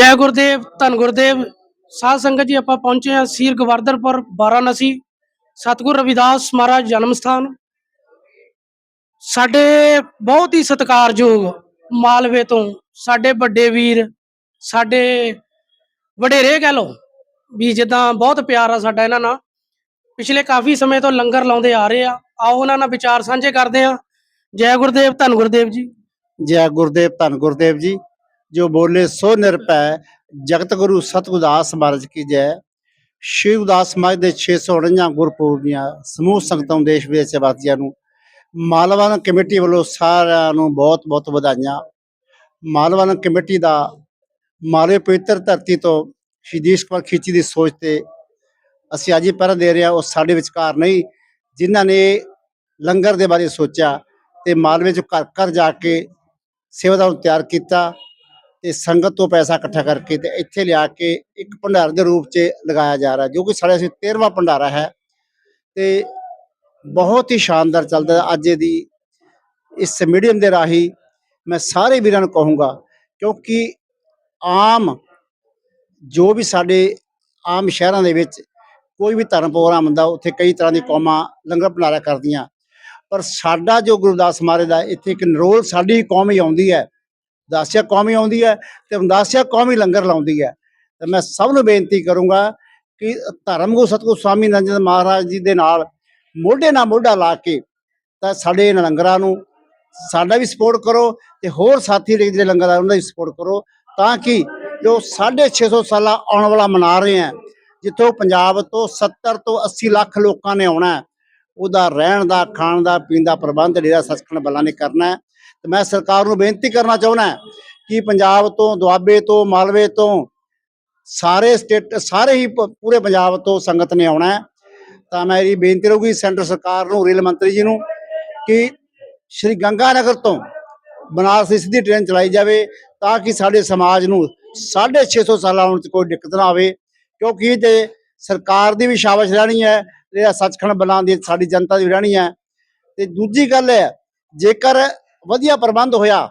ਜੈ ਗੁਰਦੇਵ, ਧੰਨ ਗੁਰਦੇਵ। ਸਾਧ ਸੰਗਤ ਜੀ, ਆਪਾਂ ਪਹੁੰਚੇ ਹਾਂ ਸੀਰ ਗਵਰਧਨਪੁਰ ਵਾਰਾਣਸੀ। ਸਤਿਗੁਰ ਰਵਿਦਾਸ ਮਹਾਰਾਜ ਜਨਮ ਸਥਾਨ। ਸਾਡੇ ਬਹੁਤ ਹੀ ਸਤਿਕਾਰਯੋਗ ਮਾਲਵੇ ਤੋਂ ਸਾਡੇ ਵੱਡੇ ਵੀਰ, ਸਾਡੇ ਵਡੇਰੇ ਕਹਿ ਲਓ, ਵੀ ਜਿੱਦਾਂ ਬਹੁਤ ਪਿਆਰ ਆ ਸਾਡਾ ਇਹਨਾਂ ਨਾਲ। ਪਿਛਲੇ ਕਾਫੀ ਸਮੇਂ ਤੋਂ ਲੰਗਰ ਲਾਉਂਦੇ ਆ ਰਹੇ ਆ। ਆਓ ਉਹਨਾਂ ਨਾਲ ਵਿਚਾਰ ਸਾਂਝੇ ਕਰਦੇ ਆ ਜੈ ਗੁਰਦੇਵ, ਧੰਨ ਗੁਰਦੇਵ ਜੀ। ਜੈ ਗੁਰਦੇਵ, ਧੰਨ ਗੁਰਦੇਵ ਜੀ। ਜੋ ਬੋਲੇ, ਸੋ ਨਿਰਪੈ ਜਗਤ ਗੁਰੂ ਸਤਿਗੁਰਦਾਸ ਮਹਾਰਾਜ ਕੀ ਜੈ। ਸ਼੍ਰੀ ਉਦਾਸ ਸਮਾਜ ਦੇ 649 ਗੁਰਪੂਰਬੀਆਂ, ਸਮੂਹ ਸੰਗਤਾਂ, ਦੇਸ਼ ਵਿਦੇਸ਼ ਵਾਸੀਆਂ ਨੂੰ ਮਾਲਵਾਨ ਕਮੇਟੀ ਵੱਲੋਂ ਸਾਰਿਆਂ ਨੂੰ ਬਹੁਤ ਬਹੁਤ ਵਧਾਈਆਂ। ਮਾਲਵਾਨ ਕਮੇਟੀ ਦਾ ਮਾਲਵੇ ਪਵਿੱਤਰ ਧਰਤੀ ਤੋਂ ਸ਼ਹੀਦੀ ਕੁਮਾਰ ਖੀਚੀ ਦੀ ਸੋਚ ਤੇ ਅਸੀਂ ਅੱਜ ਹੀ ਪਹਿਰਾ ਦੇ ਰਹੇ ਹਾਂ, ਉਹ ਸਾਡੇ ਵਿਚਕਾਰ ਨਹੀਂ, ਜਿਨ੍ਹਾਂ ਨੇ ਲੰਗਰ ਦੇ ਬਾਰੇ ਸੋਚਿਆ ਤੇ ਮਾਲਵੇ ਚ ਘਰ ਘਰ ਜਾ ਕੇ ਸੇਵਾਦਾਰ ਨੂੰ ਤਿਆਰ ਕੀਤਾ। ਤੇ ਸੰਗਤ ਤੋਂ ਪੈਸਾ ਇਕੱਠਾ ਕਰਕੇ ਤੇ ਇੱਥੇ ਲਿਆ ਕੇ ਇੱਕ ਭੰਡਾਰ ਦੇ ਰੂਪ 'ਚ ਲਗਾਇਆ ਜਾ ਰਿਹਾ, ਜੋ ਕਿ ਸਾਡੇ ਅਸੀਂ 13ਵਾਂ ਭੰਡਾਰਾ ਹੈ। ਤੇ ਬਹੁਤ ਹੀ ਸ਼ਾਨਦਾਰ ਚੱਲਦਾ ਅੱਜ ਦੀ ਇਸ ਮੀਡੀਅਮ ਦੇ ਰਾਹੀਂ ਮੈਂ ਸਾਰੇ ਵੀਰਾਂ ਨੂੰ ਕਹੂੰਗਾ, ਕਿਉਂਕਿ ਆਮ ਜੋ ਵੀ ਸਾਡੇ ਆਮ ਸ਼ਹਿਰਾਂ ਦੇ ਵਿੱਚ ਕੋਈ ਵੀ ਧਰਮ ਪ੍ਰੋਗਰਾਮ ਹੁੰਦਾ, ਉੱਥੇ ਕਈ ਤਰ੍ਹਾਂ ਦੀ ਕੌਮਾਂ ਲੰਗਰ ਭੰਡਾਰਾ ਕਰਦੀਆਂ। ਪਰ ਸਾਡਾ ਜੋ ਗੁਰਦਾਸ ਮਹਾਰਾਜ ਦਾ ਇੱਥੇ ਇੱਕ ਨਿਰੋਲ ਸਾਡੀ ਕੌਮ ਹੀ ਆਉਂਦੀ ਹੈ ਦਾਸਿਆ ਕੌਮੀ ਆਉਂਦੀ ਹੈ ਤੇ ਦਾਸਿਆ ਕੌਮੀ ਲੰਗਰ ਲਾਉਂਦੀ ਹੈ। ਤੇ ਮੈਂ ਸਭ ਨੂੰ ਬੇਨਤੀ ਕਰੂੰਗਾ ਕਿ ਧਰਮ ਗੁਰੂ ਸਤਿਗੁਰੂ ਸਵਾਮੀ ਨੰਦ ਮਹਾਰਾਜ ਜੀ ਦੇ ਨਾਲ ਮੋਢੇ ਨਾਲ ਮੋਢਾ ਲਾ ਕੇ ਤਾਂ ਸਾਡੇ ਇਹਨਾਂ ਲੰਗਰਾਂ ਨੂੰ ਸਾਡਾ ਵੀ ਸਪੋਰਟ ਕਰੋ ਤੇ ਹੋਰ ਸਾਥੀ ਜਿਹੜੇ ਜਿਹੜੇ ਲੰਗਰ ਆ ਉਹਨਾਂ ਦੀ ਸਪੋਰਟ ਕਰੋ ਤਾਂ ਕਿ ਜੋ 650 ਸਾਲਾ ਆਉਣ ਵਾਲਾ ਮਨਾ ਰਹੇ ਆ ਜਿੱਥੋਂ ਪੰਜਾਬ ਤੋਂ 70 ਤੋਂ 80 ਲੱਖ ਲੋਕਾਂ ਨੇ ਆਉਣਾ ਉਹਦਾ ਰਹਿਣ ਦਾ, ਖਾਣ ਦਾ, ਪੀਣ ਦਾ ਪ੍ਰਬੰਧ ਜਿਹੜਾ ਸੱਚਖੰਡ ਬਲਾਂ ਨੇ ਕਰਨਾ ਤੇ ਮੈਂ ਸਰਕਾਰ ਨੂੰ ਬੇਨਤੀ ਕਰਨਾ ਚਾਹੁੰਦਾ ਕਿ ਪੰਜਾਬ ਤੋਂ, ਦੁਆਬੇ ਤੋਂ, ਮਾਲਵੇ ਤੋਂ ਸਾਰੇ ਸਟੇਟ, ਸਾਰੇ ਹੀ ਪੂਰੇ ਪੰਜਾਬ ਤੋਂ ਸੰਗਤ ਨੇ ਆਉਣਾ ਹੈ। ਤਾਂ ਮੇਰੀ ਬੇਨਤੀ ਰਹੂਗੀ ਸੈਂਟਰ ਸਰਕਾਰ ਨੂੰ, ਰੇਲ ਮੰਤਰੀ ਜੀ ਨੂੰ ਕਿ ਸ਼੍ਰੀ ਗੰਗਾ ਨਗਰ ਤੋਂ ਬਨਾਰਸ ਸਿੱਧੀ ਟ੍ਰੇਨ ਚਲਾਈ ਜਾਵੇ ਤਾਂ ਕਿ ਸਾਡੇ ਸਮਾਜ ਨੂੰ 650 ਸਾਲਾਂ ਆਉਣ 'ਚ ਕੋਈ ਦਿੱਕਤ ਨਾ ਆਵੇ। ਕਿਉਂਕਿ ਤੇ ਸਰਕਾਰ ਦੀ ਵੀ ਸ਼ਾਬਾਸ਼ ਰਹਿਣੀ ਹੈ, ਜਿਹੜਾ ਸੱਚਖੰਡ ਬਲਾਂ ਦੀ ਸਾਡੀ ਜਨਤਾ ਦੀ ਵੀ ਰਹਿਣੀ ਹੈ। ਤੇ ਦੂਜੀ ਗੱਲ ਹੈ, ਜੇਕਰ ਵਧੀਆ ਪ੍ਰਬੰਧ ਹੋਇਆ।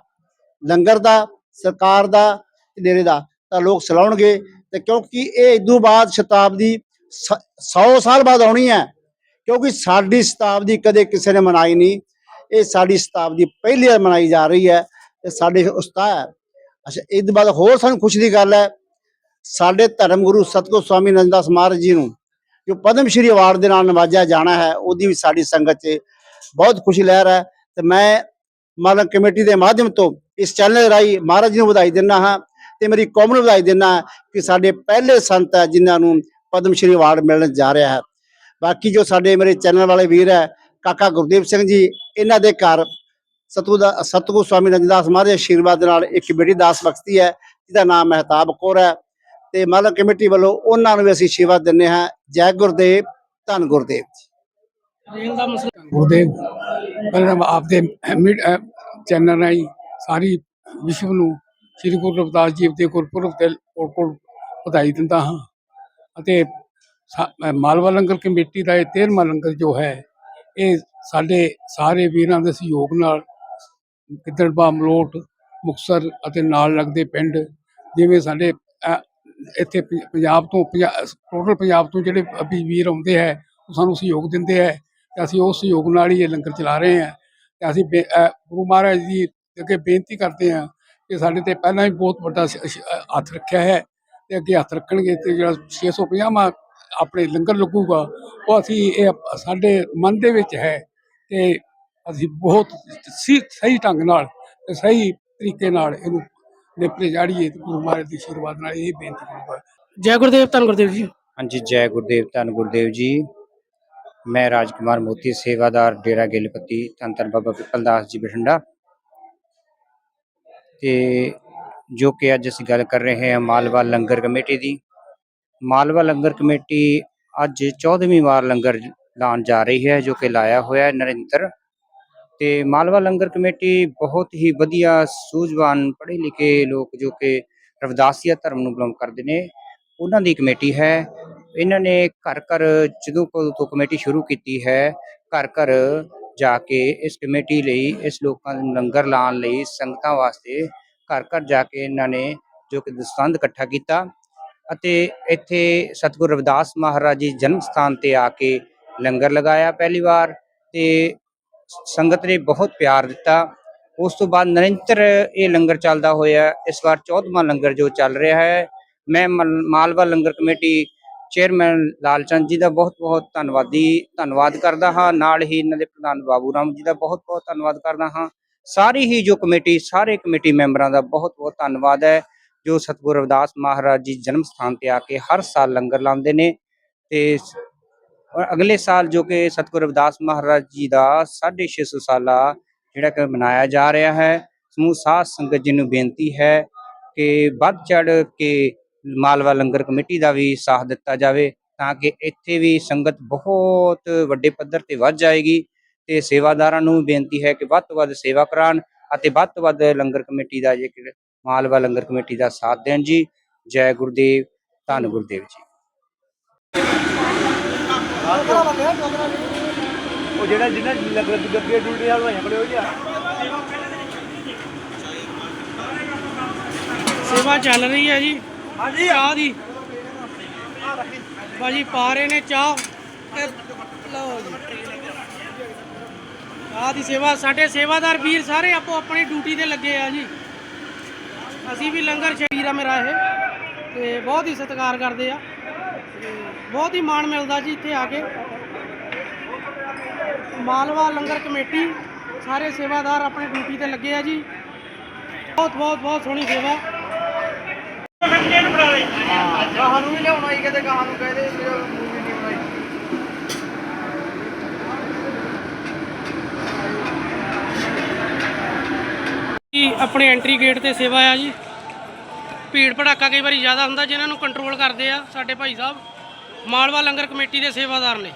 ਲੰਗਰ ਦਾ, ਸਰਕਾਰ ਦਾ ਡੇਰੇ ਦਾ ਤਾਂ ਲੋਕ ਸਲਾਉਣਗੇ ਤੇ ਕਿਉਂਕਿ ਇਹ ਇਦੋਂ ਬਾਅਦ ਸ਼ਤਾਬਦੀ 100 ਸਾਲ ਬਾਅਦ ਆਉਣੀ ਹੈ। ਕਿਉਂਕਿ ਸਾਡੀ ਸ਼ਤਾਬਦੀ ਕਦੇ ਕਿਸੇ ਨੇ ਮਨਾਈ ਨਹੀਂ। ਇਹ ਸਾਡੀ ਸ਼ਤਾਬਦੀ ਪਹਿਲੀ ਵਾਰ ਮਨਾਈ ਜਾ ਰਹੀ ਹੈ ਤੇ ਸਾਡੇ ਉਸਤਾਦ ਹੈ। ਅੱਛਾ ਇਹ ਤੋਂ ਬਾਅਦ ਹੋਰ ਸਾਨੂੰ ਖੁਸ਼ੀ ਦੀ ਗੱਲ ਹੈ। ਸਾਡੇ ਧਰਮ ਗੁਰੂ ਸਤਿਗੁਰ ਸਵਾਮੀ ਨੰਦਾਸ ਮਹਾਰਾਜ ਜੀ ਨੂੰ ਜੋ ਪਦਮ ਸ਼੍ਰੀ ਅਵਾਰਡ ਦੇ ਨਾਲ ਨਵਾਜਿਆ ਜਾਣਾ ਹੈ, ਉਹਦੀ ਵੀ ਸਾਡੀ ਸੰਗਤ 'ਚ ਬਹੁਤ ਖੁਸ਼ੀ ਲਹਿਰ ਹੈ। ਤੇ ਮੈਂ ਮਾਲਕ ਕਮੇਟੀ ਦੇ ਮਾਧਿਅਮ ਤੋਂ ਇਸ ਚੈਨਲ ਦੇ ਰਾਹੀਂ ਮਹਾਰਾਜ ਜੀ ਨੂੰ ਵਧਾਈ ਦਿੰਦਾ ਹਾਂ ਤੇ ਮੇਰੀ ਕੌਮ ਨੂੰ ਵਧਾਈ ਦਿੰਦਾ ਹਾਂ ਕਿ ਸਾਡੇ ਪਹਿਲੇ ਸੰਤ ਹੈ ਜਿਨ੍ਹਾਂ ਨੂੰ ਪਦਮ ਸ਼੍ਰੀ ਅਵਾਰਡ ਮਿਲਣ ਜਾ ਰਿਹਾ ਹੈ। ਬਾਕੀ ਜੋ ਸਾਡੇ ਮੇਰੇ ਚੈਨਲ ਵਾਲੇ ਵੀਰ ਹੈ, ਕਾਕਾ ਗੁਰਦੀਪ ਸਿੰਘ ਜੀ, ਇਹਨਾਂ ਦੇ ਘਰ ਸਤਗੁਰ ਦਾ, ਸਤਗੁਰ ਸਵਾਮੀ ਰੰਗਦਾਸ ਮਹਾਰਾਜ ਆਸ਼ੀਰਵਾਦ ਦੇ ਨਾਲ ਇੱਕ ਬੇਟੀ ਦਾਸ ਬਖਸ਼ੀ ਹੈ, ਜਿਹਦਾ ਨਾਮ ਮਹਿਤਾਬ ਕੌਰ ਹੈ ਤੇ ਮਾਲਕ ਕਮੇਟੀ ਵੱਲੋਂ ਉਹਨਾਂ ਨੂੰ ਵੀ ਅਸੀਂ ਆਸ਼ੀਰਵਾਦ ਦਿੰਦੇ ਹਾਂ। ਜੈ ਗੁਰਦੇਵ, ਧੰਨ ਗੁਰਦੇਵ ਰੇਲ ਦਾ ਮਸਲਾ ਗੁਰਦੇਵ ਪਹਿਲਾਂ ਆਪਦੇ ਚੈਨਲ ਰਾਹੀਂ ਸਾਰੀ ਵਿਸ਼ਵ ਨੂੰ ਸ੍ਰੀ ਗੁਰੂ ਰਵਿਦਾਸ ਜੀ ਦੇ ਗੁਰਪੁਰਬ ਤੇ ਕੋਲ ਕੋਲ ਵਧਾਈ ਦਿੰਦਾ ਹਾਂ। ਅਤੇ ਸਾ- ਮਾਲਵਾ ਲੰਗਰ ਕਮੇਟੀ ਦਾ ਇਹ 13ਵਾਂ ਲੰਗਰ ਜੋ ਹੈ, ਇਹ ਸਾਡੇ ਸਾਰੇ ਵੀਰਾਂ ਦੇ ਸਹਿਯੋਗ ਨਾਲ ਗਿੱਦੜਬਾ ਮਲੋਟ, ਮੁਕਤਸਰ ਅਤੇ ਨਾਲ ਲੱਗਦੇ ਪਿੰਡ ਜਿਵੇਂ ਸਾਡੇ ਇੱਥੇ ਪੰਜਾਬ ਤੋਂ ਟੋਟਲ ਪੰਜਾਬ ਤੋਂ ਜਿਹੜੇ ਅਭੀ ਵੀਰ ਆਉਂਦੇ ਹੈ, ਉਹ ਸਾਨੂੰ ਸਹਿਯੋਗ ਦਿੰਦੇ ਹੈ। ਤੇ ਅਸੀਂ ਉਸ ਸਹਿਯੋਗ ਨਾਲ ਹੀ ਇਹ ਲੰਗਰ ਚਲਾ ਰਹੇ ਹਾਂ ਤੇ ਅਸੀਂ ਬੇ- ਅਹ ਗੁਰੂ ਮਹਾਰਾਜ ਜੀ ਦੇ ਅੱਗੇ ਬੇਨਤੀ ਕਰਦੇ ਹਾਂ ਕਿ ਸਾਡੇ ਤੇ ਪਹਿਲਾਂ ਹੀ ਬਹੁਤ ਵੱਡਾ ਸ- ਸ਼- ਅਹ ਹੱਥ ਰੱਖਿਆ ਹੈ ਤੇ ਅੱਗੇ ਹੱਥ ਰੱਖਣਗੇ ਤੇ ਜਿਹੜਾ 650ਵਾਂ ਆਪਣੇ ਲੰਗਰ ਲੱਗੂਗਾ ਉਹ ਅਸੀਂ ਇਹ ਸਾਡੇ ਮਨ ਦੇ ਵਿੱਚ ਹੈ ਤੇ ਅਸੀਂ ਬਹੁਤ ਸਹੀ ਢੰਗ ਨਾਲ ਤੇ ਸਹੀ ਤਰੀਕੇ ਨਾਲ ਇਹਨੂੰ ਨਿਪਟੇ ਜਾੜੀਏ ਤੇ ਗੁਰੂ ਮਹਾਰਾਜ ਦੇ ਆਸ਼ੀਰਵਾਦ ਨਾਲ ਇਹ ਬੇਨਤੀ ਕਰੂੰਗਾ ਜੈ ਗੁਰਦੇਵ ਧੰਨ ਗੁਰਦੇਵ ਜੀ। ਹਾਂਜੀ ਜੈ ਗੁਰਦੇਵ ਧੰਨ ਗੁਰਦੇਵ ਜੀ। ਮੈਂ ਰਾਜ ਕੁਮਾਰ ਮੋਤੀ ਸੇਵਾਦਾਰ ਡੇਰਾ ਗਿਲਪਤੀ ਧੰਨ ਬਾਬਾ ਪਿੱਪਲ ਜੀ ਬਠਿੰਡਾ। ਤੇ ਜੋ ਕਿ ਅੱਜ ਅਸੀਂ ਗੱਲ ਕਰ ਰਹੇ ਹਾਂ ਮਾਲਵਾ ਲੰਗਰ ਕਮੇਟੀ ਦੀ। ਮਾਲਵਾ ਲੰਗਰ ਕਮੇਟੀ ਅੱਜ 14ਵੀਂ ਵਾਰ ਲੰਗਰ ਲਾਉਣ ਜਾ ਰਹੀ ਹੈ, ਜੋ ਕਿ ਲਾਇਆ ਹੋਇਆ ਹੈ ਨਰਿੰਦਰ। ਤੇ ਮਾਲਵਾ ਲੰਗਰ ਕਮੇਟੀ ਬਹੁਤ ਹੀ ਵਧੀਆ, ਸੂਝਵਾਨ ਪੜ੍ਹੇ ਲਿਖੇ ਲੋਕ ਜੋ ਕਿ ਰਵਿਦਾਸੀਆ ਧਰਮ ਨੂੰ ਬਿਲੋਂਗ ਕਰਦੇ ਨੇ, ਉਹਨਾਂ ਦੀ ਕਮੇਟੀ ਹੈ। ਇਹਨਾਂ ਨੇ ਘਰ ਘਰ ਜਦੋਂ ਕੋਲ ਤੋਂ ਕਮੇਟੀ ਸ਼ੁਰੂ ਕੀਤੀ ਹੈ ਘਰ ਘਰ ਜਾ ਕੇ ਇਸ ਕਮੇਟੀ ਲਈ, ਇਸ ਲੋਕਾਂ ਨੂੰ ਲੰਗਰ ਲਾਉਣ ਲਈ, ਸੰਗਤਾਂ ਵਾਸਤੇ ਘਰ ਘਰ ਜਾ ਕੇ ਇਹਨਾਂ ਨੇ ਜੋ ਕਿ ਦਸਤੰਦ ਇਕੱਠਾ ਕੀਤਾ ਅਤੇ ਇੱਥੇ ਸਤਿਗੁਰ ਰਵਿਦਾਸ ਮਹਾਰਾਜ ਜੀ ਜਨਮ ਸਥਾਨ ਤੇ ਆ ਕੇ ਲੰਗਰ ਲਗਾਇਆ ਪਹਿਲੀ ਵਾਰ ਤੇ ਸੰਗਤ ਨੇ ਬਹੁਤ ਪਿਆਰ ਦਿੱਤਾ। ਉਸ ਤੋਂ ਬਾਅਦ ਨਿਰੰਤਰ ਇਹ ਲੰਗਰ ਚੱਲਦਾ ਹੋਇਆ, ਇਸ ਵਾਰ 14ਵਾਂ ਲੰਗਰ ਜੋ ਚੱਲ ਰਿਹਾ ਹੈ, ਮੈਂ ਮਲ- ਮਾਲਵਾ ਲੰਗਰ ਕਮੇਟੀ ਚੇਅਰਮੈਨ ਲਾਲਚੰਦ ਜੀ ਦਾ ਬਹੁਤ ਬਹੁਤ ਧੰਨਵਾਦੀ, ਧੰਨਵਾਦ ਕਰਦਾ ਹਾਂ। ਨਾਲ ਹੀ ਇਹਨਾਂ ਦੇ ਪ੍ਰਧਾਨ ਬਾਬੂ ਰਾਮ ਜੀ ਦਾ ਬਹੁਤ ਬਹੁਤ ਧੰਨਵਾਦ ਕਰਦਾ ਹਾਂ। ਸਾਰੀ ਹੀ ਜੋ ਕਮੇਟੀ, ਸਾਰੇ ਕਮੇਟੀ ਮੈਂਬਰਾਂ ਦਾ ਬਹੁਤ ਬਹੁਤ ਧੰਨਵਾਦ ਹੈ, ਜੋ ਸਤਿਗੁਰ ਰਵਿਦਾਸ ਮਹਾਰਾਜ ਜੀ ਜਨਮ ਸਥਾਨ ਤੇ ਆ ਕੇ ਹਰ ਸਾਲ ਲੰਗਰ ਲਾਉਂਦੇ ਨੇ ਤੇ ਅਗਲੇ ਸਾਲ ਜੋ ਕਿ ਸਤਿਗੁਰ ਰਵਿਦਾਸ ਮਹਾਰਾਜ ਜੀ ਦਾ 650 ਸਾਲਾ ਜਿਹੜਾ ਕਿ ਮਨਾਇਆ ਜਾ ਰਿਹਾ ਹੈ, ਸਮੂਹ ਸਾਧ ਸੰਗਤ ਜੀ ਨੂੰ ਬੇਨਤੀ ਹੈ ਕਿ ਵੱਧ ਚੜ ਕੇ ਮਾਲਵਾ ਲੰਗਰ ਕਮੇਟੀ ਦਾ ਵੀ ਸਾਥ ਦਿੱਤਾ ਜਾਵੇ ਤਾਂ ਕਿ ਇੱਥੇ ਵੀ ਸੰਗਤ ਬਹੁਤ ਵੱਡੇ ਪੱਧਰ ਤੇ ਵੱਧ ਜਾਏਗੀ ਤੇ ਸੇਵਾਦਾਰਾਂ ਨੂੰ ਬੇਨਤੀ ਹੈ ਕਿ ਵੱਧ ਤੋਂ ਵੱਧ ਸੇਵਾ ਕਰਾਉਣ ਅਤੇ ਵੱਧ ਤੋਂ ਵੱਧ ਲੰਗਰ ਕਮੇਟੀ ਦਾ ਜੇਕਰ ਮਾਲਵਾ ਲੰਗਰ ਕਮੇਟੀ ਦਾ ਸਾਥ ਦੇਣ ਜੀ। ਜੈ ਗੁਰਦੇਵ, ਧੰਨ ਗੁਰਦੇਵ ਜੀ। ਉਹ ਜਿਹੜਾ ਜਿਹਨਾਂ ਲੱਗ ਲੱਗ ਗੱਡੀਆਂ ਡੁੱਡੀਆਂ ਹੋਈਆਂ ਖੜੇ ਹੋ ਜਾ ਸੇਵਾ ਚੱਲ ਰਹੀ ਹੈ ਜੀ। ਹਾਂਜੀ ਚਾਹ ਦੀ ਭਾਜੀ, ਪਾ ਰਹੇ ਨੇ ਚਾਹ ਤੇ ਲਓ ਜੀ। ਚਾਹ ਦੀ ਸੇਵਾ, ਸਾਡੇ ਸੇਵਾਦਾਰ ਵੀਰ ਸਾਰੇ ਆਪੋ ਆਪਣੀ ਡਿਊਟੀ ਤੇ ਲੱਗੇ ਆ ਜੀ। ਅਸੀਂ ਵੀ ਲੰਗਰ ਸ਼ਹੀਦ ਆ ਮੇਰਾ ਇਹ, ਤੇ ਬਹੁਤ ਹੀ ਸਤਿਕਾਰ ਕਰਦੇ ਆ। ਬਹੁਤ ਹੀ ਮਾਣ ਮਿਲਦਾ ਜੀ ਇੱਥੇ ਆ ਕੇ। ਮਾਲਵਾ ਲੰਗਰ ਕਮੇਟੀ, ਸਾਰੇ ਸੇਵਾਦਾਰ ਆਪਣੀ ਡਿਊਟੀ ਤੇ ਲੱਗੇ ਆ ਜੀ। ਬਹੁਤ ਬਹੁਤ ਬਹੁਤ ਸੋਹਣੀ ਸੇਵਾ। ਸਾਨੂੰ ਵੀ ਲਿਆਉਣਾ ਹੀ ਕਿਤੇ ਗਾਹਾਂ ਨੂੰ ਕਹਦੇ ਮੂਵੀ ਨਹੀਂ ਬਣਾਈ ਜੀ, ਆਪਣੇ ਐਂਟਰੀ ਗੇਟ ਤੇ ਸੇਵਾ ਆ ਜੀ। ਭੀੜ ਭੜਾਕਾ ਕਈ ਵਾਰੀ ਜ਼ਿਆਦਾ ਹੁੰਦਾ, ਜਿਨ੍ਹਾਂ ਨੂੰ ਕੰਟਰੋਲ ਕਰਦੇ ਆ ਸਾਡੇ ਭਾਈ ਸਾਹਿਬ। ਮਾਲਵਾ ਲੰਗਰ ਕਮੇਟੀ ਦੇ ਸੇਵਾਦਾਰ ਨੇ।